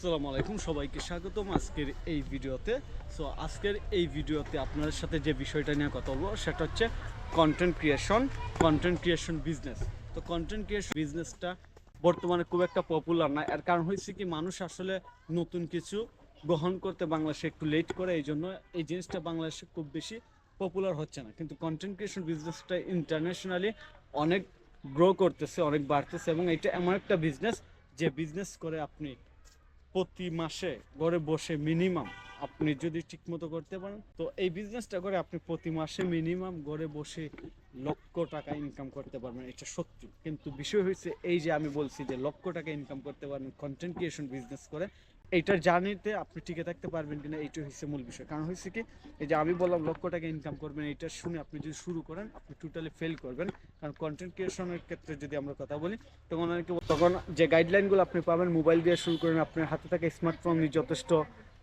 আসসালামু আলাইকুম, সবাইকে স্বাগতম আজকের এই ভিডিওতে। সো আজকের এই ভিডিওতে আপনাদের সাথে যে বিষয়টা নিয়ে কথা বলব, সেটা হচ্ছে content creation content creation business তো কন্টেন্ট ক্রিয়েশন বিজনেসটা বর্তমানে খুব একটা পপুলার না। এর কারণ হয়েছে কি, মানুষ আসলে নতুন কিছু গ্রহণ করতে বাংলাদেশে একটু লেট করে, এই জন্য এই জিনিসটা বাংলাদেশে খুব বেশি পপুলার হচ্ছে না। কিন্তু কন্টেন্ট ক্রিয়েশন বিজনেসটা ইন্টারন্যাশনালি অনেক গ্রো করতেছে, অনেক বাড়তেছে, এবং এটা এমন একটা বিজনেস যে বিজনেস করে আপনি প্রতি মাসে ঘরে বসে মিনিমাম আপনি যদি ঠিকমতো করতে পারেন, তো এই বিজনেসটা করে আপনি প্রতি মাসে মিনিমাম ঘরে বসে লক্ষ টাকা ইনকাম করতে পারবেন, এটা সত্যি। কিন্তু বিষয় হয়েছে এই যে আমি বলছি যে লক্ষ টাকা ইনকাম করতে পারবেন কন্টেন্ট ক্রিয়েশন বিজনেস করে এইটার জার্নিতে আপনি টিকে থাকতে পারবেন কিনা এইটা হচ্ছে মূল বিষয়। কারণ হয়েছে কি, এই যে আমি বললাম লক্ষ টাকা ইনকাম করবেন এটা শুনে আপনি যদি শুরু করেন, আপনি টোটালি ফেল করবেন। কারণ কন্টেন্ট ক্রিয়েশনের ক্ষেত্রে যদি আমরা কথা বলি, তখন অনেকে তখন যে গাইডলাইনগুলো আপনি পাবেন মোবাইল দিয়ে শুরু করেন, আপনার হাতে থাকা স্মার্টফোন নিয়ে যথেষ্ট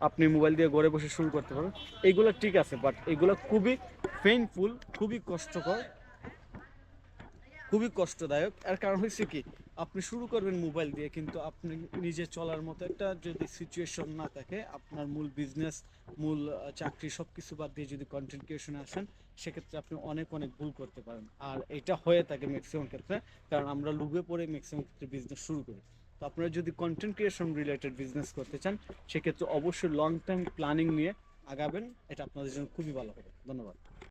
আপনি মোবাইল দিয়ে ঘরে বসে শুরু করতে পারেন এইগুলো ঠিক আছে বাট এগুলো খুবই পেইনফুল খুবই কষ্টকর। খুবই কষ্টদায়ক। এর কারণ হচ্ছে কি, আপনি শুরু করবেন মোবাইল দিয়ে, কিন্তু আপনি নিজে চলার মতো একটা যদি সিচুয়েশন না থাকে, আপনার মূল বিজনেস মূল চাকরি সব কিছু বাদ দিয়ে যদি কন্টেন্ট ক্রিয়েশনে আসেন, সেক্ষেত্রে আপনি অনেক অনেক ভুল করতে পারেন। আর এটা হয়ে থাকে ম্যাক্সিমাম ক্ষেত্রে, কারণ আমরা লুবে পড়ে ম্যাক্সিমাম ক্ষেত্রে বিজনেস শুরু করি। তো আপনারা যদি কন্টেন্ট ক্রিয়েশন রিলেটেড বিজনেস করতে চান, সেক্ষেত্রে অবশ্যই লং টাইম প্ল্যানিং নিয়ে আগাবেন, এটা আপনাদের জন্য খুবই ভালো হবে। ধন্যবাদ।